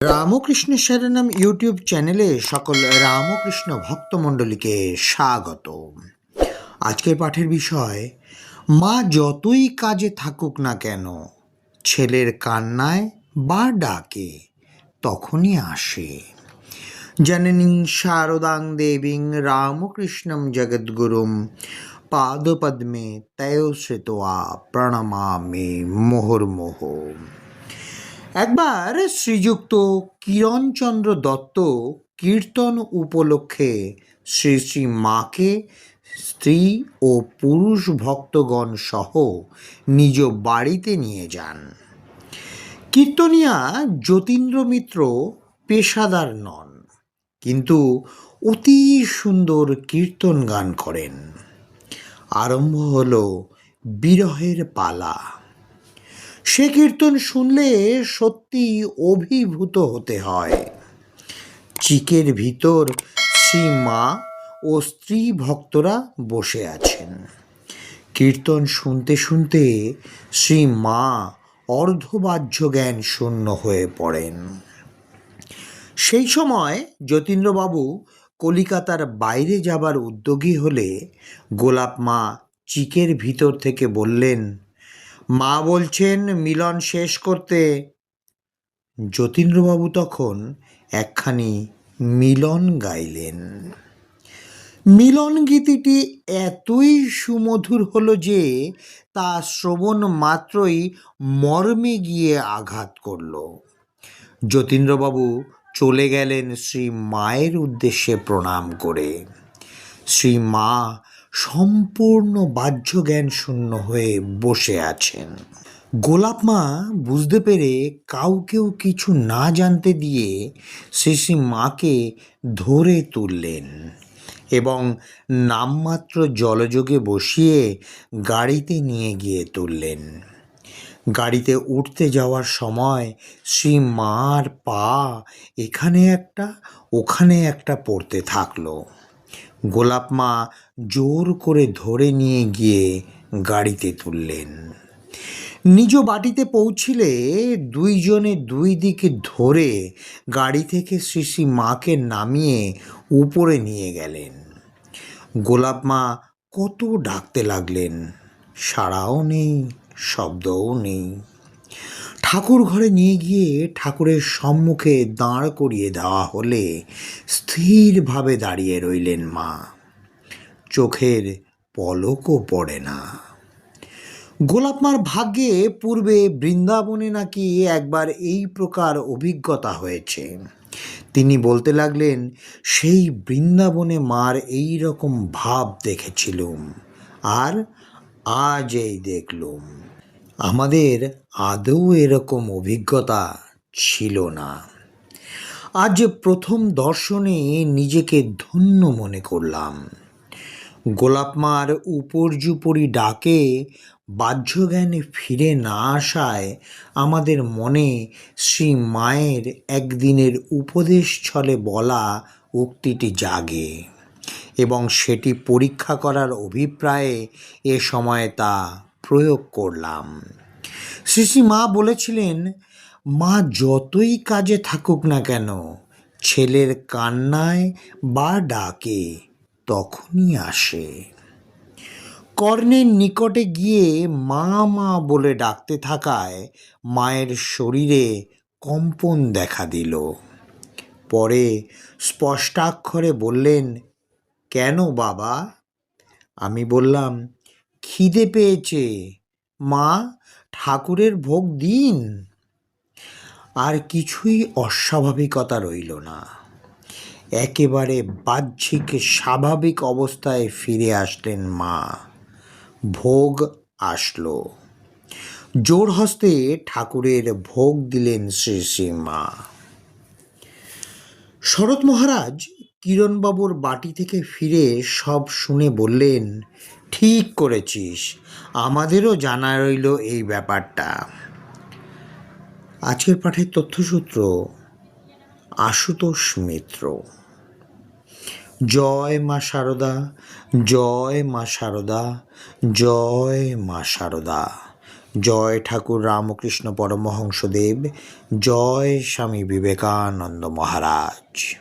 Ramakrishna শরণম YouTube চ্যানেলে সকল রামকৃষ্ণ ভক্তমণ্ডলীকে স্বাগত আজকের পাঠের বিষয়, মা যতই কাজে থাকুক না কেন, ছেলের কান্নায় বা ডাকে তখনই আসে। জননীং শারদাং দেবীং রামকৃষ্ণম জগদ্গুরুম পাদপদ্মে তয়োশ্রিতোয়া প্রণমামি মোহর্মোহ। একবার শ্রীযুক্ত কিরণচন্দ্র দত্ত কীর্তন উপলক্ষে শ্রী শ্রী মাকে, স্ত্রী ও পুরুষ ভক্তগণ সহ নিজ বাড়িতে নিয়ে যান। কীর্তনিয়া যতীন্দ্র মিত্র পেশাদার নন, কিন্তু অতি সুন্দর কীর্তন গান করেন। আরম্ভ হল বিরহের পালা। সে কীর্তন শুনলে সত্যি অভিভূত হতে হয়। চিকের ভিতর শ্রী মা ও স্ত্রী ভক্তরা বসে আছেন। কীর্তন শুনতে শুনতে শ্রী মা অর্ধবাহ্য জ্ঞান শূন্য হয়ে পড়েন। সেই সময় যতীন্দ্রবাবু কলিকাতার বাইরে যাবার উদ্যোগী হলে গোলাপ মা চিকের ভিতর থেকে বললেন মা বলছেন, মিলন শেষ করতে। যতীন্দ্রবাবু তখন একখানি মিলন গাইলেন। মিলন গীতিটি এতই সুমধুর হলো যে, তা শ্রবণ মাত্রই মর্মে গিয়ে আঘাত করল। যতীন্দ্রবাবু চলে গেলেন শ্রী মায়ের উদ্দেশ্যে প্রণাম করে। শ্রী মা সম্পূর্ণ বাহ্য জ্ঞান শূন্য হয়ে বসে আছেন। গোলাপ মা বুঝতে পেরে কাউকেও কিছু না জানতে দিয়ে শ্রী মাকে ধরে তুললেন এবং নামমাত্র জলযোগে বসিয়ে গাড়িতে নিয়ে গিয়ে তুললেন। গাড়িতে উঠতে যাওয়ার সময় শ্রী মার পা এখানে একটা, ওখানে একটা পড়তে থাকল। গোলাপ মা জোর করে ধরে নিয়ে গিয়ে গাড়িতে তুললেন। নিজ বাটিতে পৌঁছিলে দুইজনে দুই দিকে ধরে গাড়ি থেকে শ্রী মাকে নামিয়ে উপরে নিয়ে গেলেন। গোলাপ মা কত ডাকতে লাগলেন, সাড়াও নেই, শব্দও নেই। ঠাকুর ঘরে নিয়ে গিয়ে ঠাকুরের সম্মুখে দাঁড় করিয়ে দেওয়া হলে স্থিরভাবে দাঁড়িয়ে রইলেন মা। চোখের পলকও পড়ে না। গোলাপমার ভাগ্যে পূর্বে বৃন্দাবনে নাকি একবার এই প্রকার অভিজ্ঞতা হয়েছে। তিনি বলতে লাগলেন, সেই বৃন্দাবনে মার এই রকম ভাব দেখেছিলুম, আর আজ এই দেখলুম। আমাদের আদৌ এরকম অভিজ্ঞতা ছিল না। আজ প্রথম দর্শনে নিজেকে ধন্য মনে করলাম। গোলাপমার উপর্যুপরি ডাকে বাহ্যজ্ঞানে ফিরে না আসায় আমাদের মনে শ্রী মায়ের একদিনের উপদেশ ছলে বলা উক্তিটি জাগে এবং সেটি পরীক্ষা করার অভিপ্রায়ে এ সময় তা প্রয়োগ করলাম। শ্রী মা বলেছিলেন, মা যতই কাজে থাকুক না কেন, ছেলের কান্নায় বা ডাকে তখনই আসে। কর্ণের নিকটে গিয়ে মা মা বলে ডাকতে থাকায় মায়ের শরীরে কম্পন দেখা দিল। পরে স্পষ্টাক্ষরে বললেন, কেন বাবা? আমি বললাম খিদে পেয়েছে। মা, ঠাকুরের ভোগ দিন। আর কিছুই অস্বাভাবিকতা রইল না। একেবারে বাহ্যিক, স্বাভাবিক অবস্থায় ফিরে আসলেন মা। ভোগ আসলো। জোর হস্তে ঠাকুরের ভোগ দিলেন শ্রী শ্রী মা। শরৎ মহারাজ কিরণবাবুর বাটি থেকে ফিরে সব শুনে বললেন ঠিক করেছিস। আমাদেরও জানা রইল এই ব্যাপারটা। আজকের পাঠের তথ্যসূত্র, আশুতোষ মিত্র। জয় মা শারদা জয় মা শারদা জয় মা শারদা জয় ঠাকুর রামকৃষ্ণ পরমহংসদেব, জয় স্বামী বিবেকানন্দ মহারাজ।